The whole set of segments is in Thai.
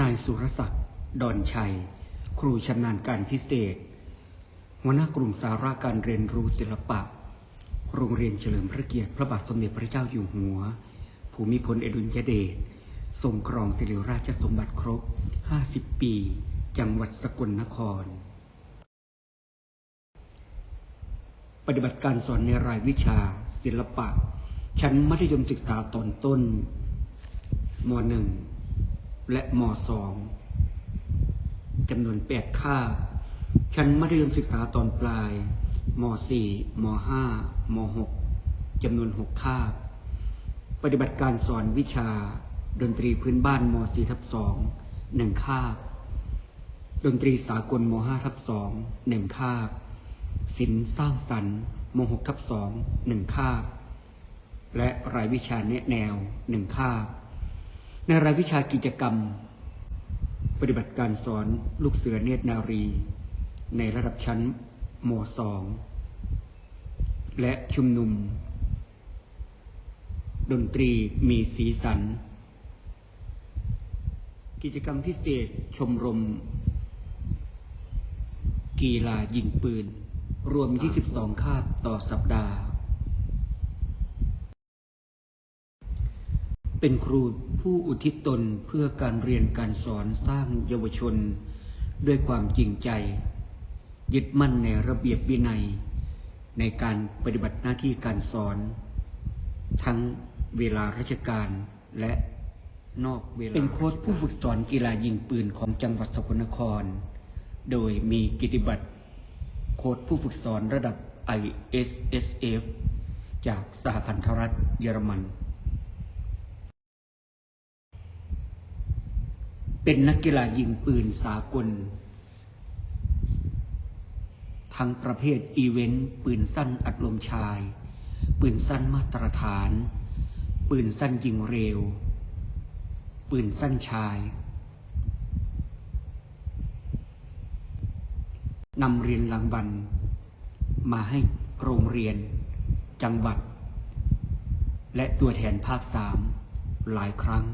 นายสุรศักดิ์ดอนชัย ครูชำนาญการพิเศษหัวหน้ากลุ่มสาระการเรียนรู้ศิลปะ โรงเรียนเฉลิมพระเกียรติพระบาทสมเด็จพระเจ้าอยู่หัว ภูมิพลอดุลยเดชทรงครองสิริราชสมบัติครบ 50 ปี จังหวัดสกลนคร ปฏิบัติการสอนในรายวิชา ศิลปะ ชั้นมัธยมศึกษาตอนต้นม .1 และม .2 จำนวน8ค่าบชั้นมัธยมศึกษาตอนปลายม .4 ม .5 ม .6 จำนวน6ค่าบปฏิบัติการสอนวิชาดนตรีพื้นบ้านม .4 ทับ2หนึ่งคาบดนตรีสากลม .5 ทับ2หนึ่งคาบศิลป์สร้างสรรค์ม .6 ทับ2หนึ่งคาบและรายวิชาแนะแนวหนึ่งคาบ ในรายวิชากิจกรรม ปฏิบัติการสอนลูกเสือเนตรนารี ในระดับชั้นม .2 และชุมนุม ดนตรีมีสีสัน กิจกรรมพิเศษชมรม กีฬายิงปืน รวม 22 คาบต่อสัปดาห์ เป็นครูผู้อุทิศตนเพื่อการเรียนการสอนสร้างเยาวชน ด้วยความจริงใจ ยึดมั่นในระเบียบวินัย ในการปฏิบัติหน้าที่การสอน ทั้งเวลาราชการและนอกเวลาเป็นโค้ชผู้ฝึกสอนกีฬายิงปืนของจังหวัดสกลนคร โดยมีกิตติบัตรโค้ชผู้ฝึกสอนระดับ ISSF จากสหพันธรัฐเยอรมัน เป็นนักกีฬายิงปืนสากล ทั้งประเภทอีเวนต์ ปืนสั้นอัดลมชาย ปืนสั้นมาตรฐาน ปืนสั้นยิงเร็ว ปืนสั้นชายนำเรียนรางวัลมาให้โรงเรียน จังหวัด และตัวแทนภาคสามหลายครั้ง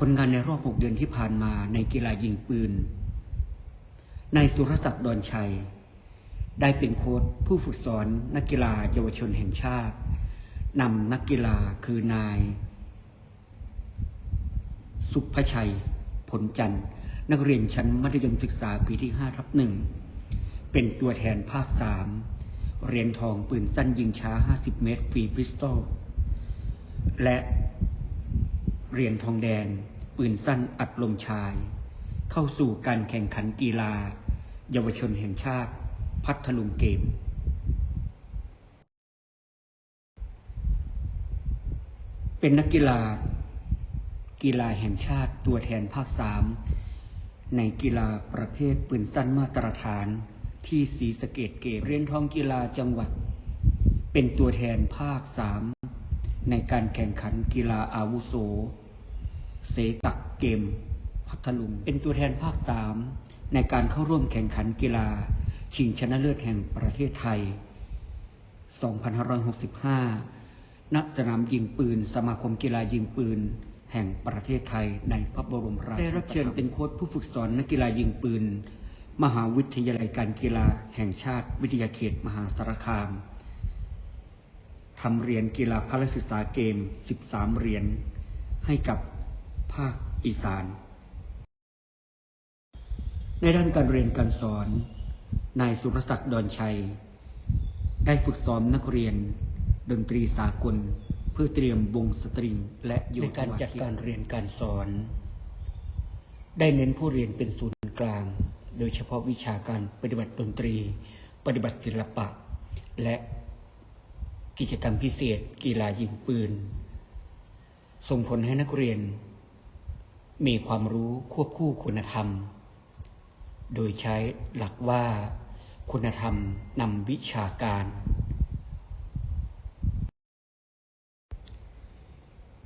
ผลงานในรอบ6เดือนที่ผ่านมาในกีฬายิงปืน นายสุรศักดิ์ดอนชัย ได้เป็นโค้ชผู้ฝึกสอนนักกีฬาเยาวชนแห่งชาตินำนักกีฬาคือนาย สุภชัย ผลจันทร์นักเรียนชั้นมัธยมศึกษาปีที่5ทับหนึ่งเป็นตัวแทนภาคสามเหรียญทองปืนสั้นยิงช้า 50 เมตรฟรีพิสตอลและ เหรียญทองแดง ปืนสั้นอัดลมชาย เข้าสู่การแข่งขันกีฬา เยาวชนแห่งชาติ พัทลุงเกม เป็นนักกีฬา กีฬาแห่งชาติตัวแทนภาคสามในกีฬาประเภทปืนสั้นมาตรฐานที่ศรีสะเกดเกมเรียญทองกีฬาจังหวัด เป็นตัวแทนภาคสาม ในการแข่งขันกีฬาอาวุโส เสตักเกม พัทลุง เป็นตัวแทนภาคสามในการเข้าร่วมแข่งขันกีฬา ชิงชนะเลิศแห่งประเทศไทย 2565 ณ สนามยิงปืน สมาคมกีฬายิงปืน แห่งประเทศไทยในพระบรมราชได้รับเชิญเป็นโค้ชผู้ฝึกสอนนักกีฬายิงปืน มหาวิทยาลัยการกีฬาแห่งชาติวิทยาเขตมหาสารคาม ทำเหรียญกีฬาพละศึกษาเกม 13 เหรียญให้กับภาคอีสาน ในด้านการเรียนการสอน นายสุรศักดิ์ดอนชัย ได้ฝึกซ้อมนักเรียน ดนตรีสากล เพื่อเตรียมวงสตริง และโยในการจัดการเรียนการสอน ได้เน้นผู้เรียนเป็นศูนย์กลาง โดยเฉพาะวิชาการปฏิบัติดนตรี ปฏิบัติศิลปะ และ กิจกรรมพิเศษ กีฬายิงปืน ส่งผลให้นักเรียน มีความรู้ควบคู่คุณธรรม โดยใช้หลักว่าคุณธรรมนำวิชาการ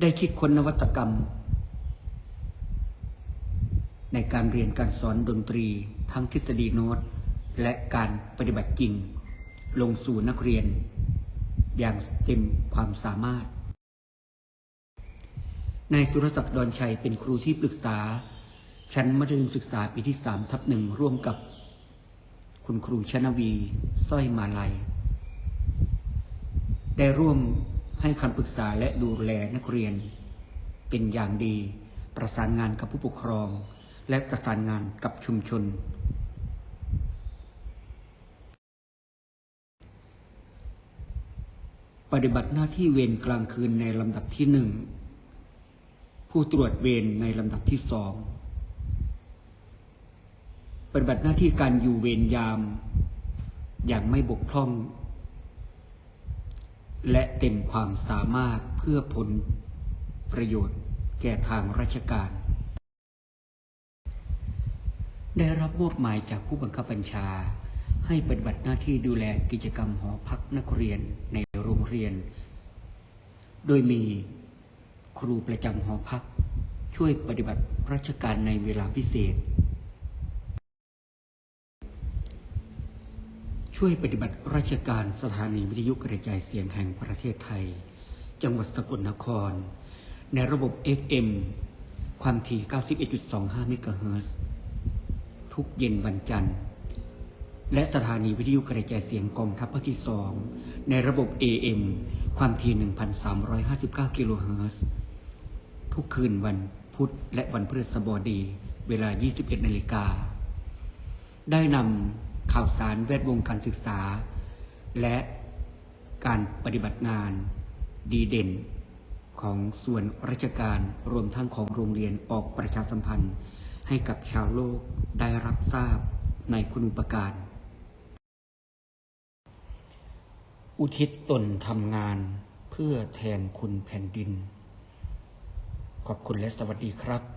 ได้คิดค้นนวัตกรรม ในการเรียนการสอนดนตรีทั้งทฤษฎีโน้ต และการปฏิบัติจริง ลงสู่นักเรียน อย่างเต็มความสามารถ นายสุรศักดิ์ดอนชัยเป็นครูที่ปรึกษา ชั้นมัธยมศึกษาปีที่สามทับหนึ่งร่วมกับ คุณครูชนวีสร้อยมาลัย ได้ร่วมให้คำปรึกษาและดูแลนักเรียน เป็นอย่างดี ประสานงานกับผู้ปกครอง และประสานงานกับชุมชน ปฏิบัติหน้าที่เวรกลางคืนในลำดับที่หนึ่ง ผู้ตรวจเวรในลำดับที่สอง ปฏิบัติหน้าที่การอยู่เวรยาม อย่างไม่บกพร่อง และเต็มความสามารถเพื่อผลประโยชน์แก่ทางราชการ ได้รับมอบหมายจากผู้บังคับบัญชาให้ปฏิบัติหน้าที่ดูแลกิจกรรมหอพักนักเรียนใน เรียน โดยมีครูประจำหอพัก ช่วยปฏิบัติราชการในเวลาพิเศษ ช่วยปฏิบัติราชการสถานีวิทยุกระจายเสียงแห่งประเทศไทย จังหวัดสกลนคร ในระบบ FM ความถี่ 91.25 เมกะเฮิรตซ์ทุกเย็นวันจันทร์ และสถานีวิทยุกระจายเสียงกองทัพภาคที่สองในระบบ AM ความถี่ 1,359 กิโลเฮิรตซ์ทุกคืนวันพุธและวันพฤหัสบดี เวลา 21 นาฬิกา ได้นำข่าวสารแวดวงการศึกษา และการปฏิบัติงานดีเด่น ของส่วนราชการรวมทั้งของโรงเรียนออกประชาสัมพันธ์ให้กับชาวโลกได้รับทราบในคุณูปการ อุทิศตนทำงานเพื่อแทนคุณแผ่นดิน ขอบคุณและสวัสดีครับ